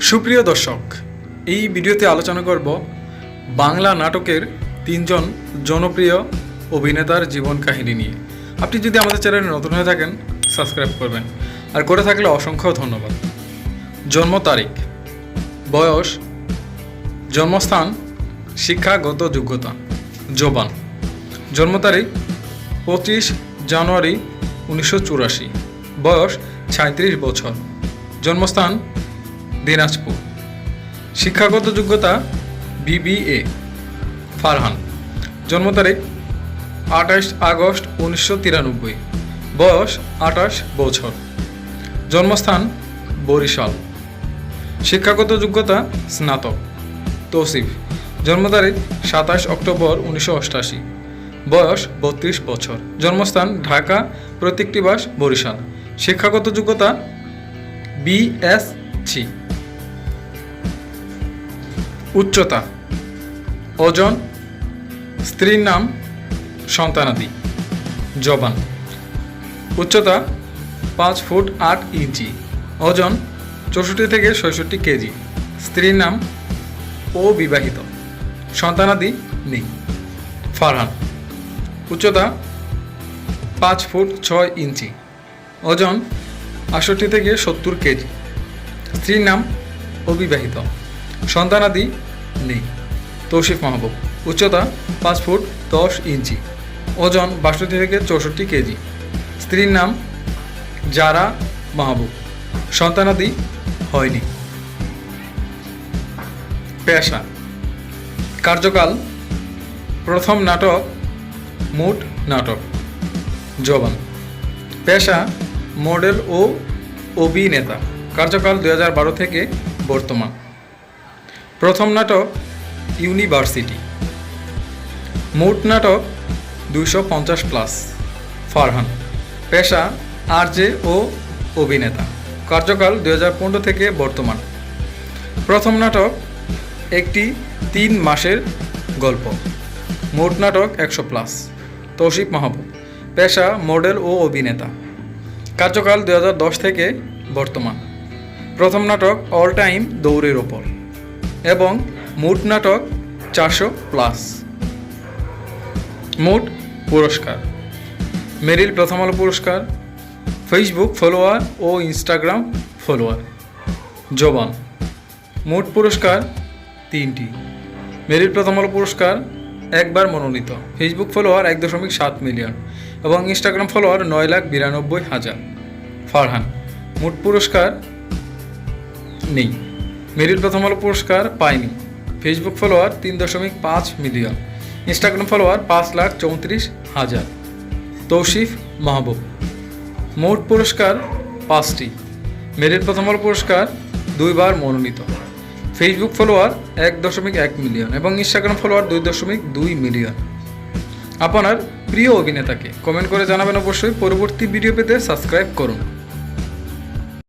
সুপ্রিয় দর্শক, এই ভিডিওতে আলোচনা করব বাংলা নাটকের তিনজন জনপ্রিয় অভিনেতার জীবন কাহিনী নিয়ে। আপনি যদি আমাদের চ্যানেলে নতুন হয়ে থাকেন, সাবস্ক্রাইব করবেন। আর করে থাকলে অসংখ্য ধন্যবাদ। জন্ম তারিখ, বয়স, জন্মস্থান, শিক্ষাগত যোগ্যতা, জবান। জন্ম তারিখ, পঁচিশ জানুয়ারি উনিশশো চুরাশি। বয়স সাঁত্রিশ বছর। জন্মস্থান দিনাজপুর। শিক্ষাগত যোগ্যতা বিবিএ, ফারহান। জন্ম তারিখ আঠাশ আগস্ট উনিশশো তিরানব্বই, বয়স আঠাশ বছর। জন্মস্থান বরিশাল। শিক্ষাগত যোগ্যতা স্নাতক, তৌসিফ। জন্ম তারিখ সাতাশ অক্টোবর উনিশশো অষ্টাশি, বয়স বত্রিশ বছর। জন্মস্থান ঢাকা প্রতীকটিবাস বরিশাল। শিক্ষাগত যোগ্যতা বিএসসি। উচ্চতা। ওজন, স্ত্রীর নাম, সন্তানাদি। জবান। উচ্চতা পাঁচ ফুট আট ইঞ্চি। ওজন চৌষট্টি থেকে ছয়ষট্টি কেজি। স্ত্রীর নাম অবিবাহিত। সন্তানাদি নেই। ফারহান। উচ্চতা পাঁচ ফুট ছয় ইঞ্চি। ওজন আষট্টি থেকে সত্তর কেজি। স্ত্রীর নাম অবিবাহিত। সন্তানাদি নেই। তৌসিফ মাহবুব, উচ্চতা পাঁচ ফুট দশ ইঞ্চি, ওজন বাষট্টি থেকে চৌষট্টি কেজি। স্ত্রীর নাম জারা মাহবুব, সন্তানাদি হয়নি। পেশা, কার্যকাল, প্রথম নাটক মুড নাটক, জবান। পেশা, মডেল ও অভিনেতা, কার্যকাল বারো থেকে বর্তমান। প্রথম নাটক ইউনিভার্সিটি। মোট নাটক দুইশো পঞ্চাশ প্লাস, ফারহান। পেশা আরজে ও অভিনেতা। কার্যকাল পনেরো থেকে বর্তমান। প্রথম নাটক একটি তিন মাসের গল্প। মোট নাটক একশো প্লাস তৌসিফ মাহবুব। পেশা মডেল ও অভিনেতা। কার্যকাল দু হাজার দশ থেকে বর্তমান। প্রথম নাটক অল টাইম দৌড়ের ওপর। এবং মোট নাটক চারশো প্লাস। মোট পুরস্কার। মেরিল প্রথম আলো পুরস্কার, ফেসবুক ফলোয়ার ও ইনস্টাগ্রাম ফলোয়ার। জবান। মোট পুরস্কার তিনটি। মেরিল প্রথম আলো পুরস্কার একবার মনোনীত। ফেসবুক ফলোয়ার এক দশমিক সাত মিলিয়ন এবং ইনস্টাগ্রাম ফলোয়ার নয় লাখ বিরানব্বই হাজার। ফারহান, মোট পুরস্কার নেই। মেরিল প্রথম আলো পুরস্কার পায়নি। ফেসবুক ফলোয়ার তিন দশমিক পাঁচ মিলিয়ন। ইনস্টাগ্রাম ফলোয়ার পাঁচ লাখ চৌত্রিশ হাজার। তৌসিফ মাহবুব। মোট পুরস্কার পাঁচটি। মেরিল প্রথম আলো পুরস্কার দুইবার মনোনীত। ফেসবুক ফলোয়ার এক দশমিক এক মিলিয়ন এবং ইনস্টাগ্রাম ফলোয়ার দুই দশমিক দুই মিলিয়ন। আপনার প্রিয় অভিনেতাকে কমেন্ট করে জানাবেন অবশ্যই। পরবর্তী ভিডিও পেতে সাবস্ক্রাইব করুন।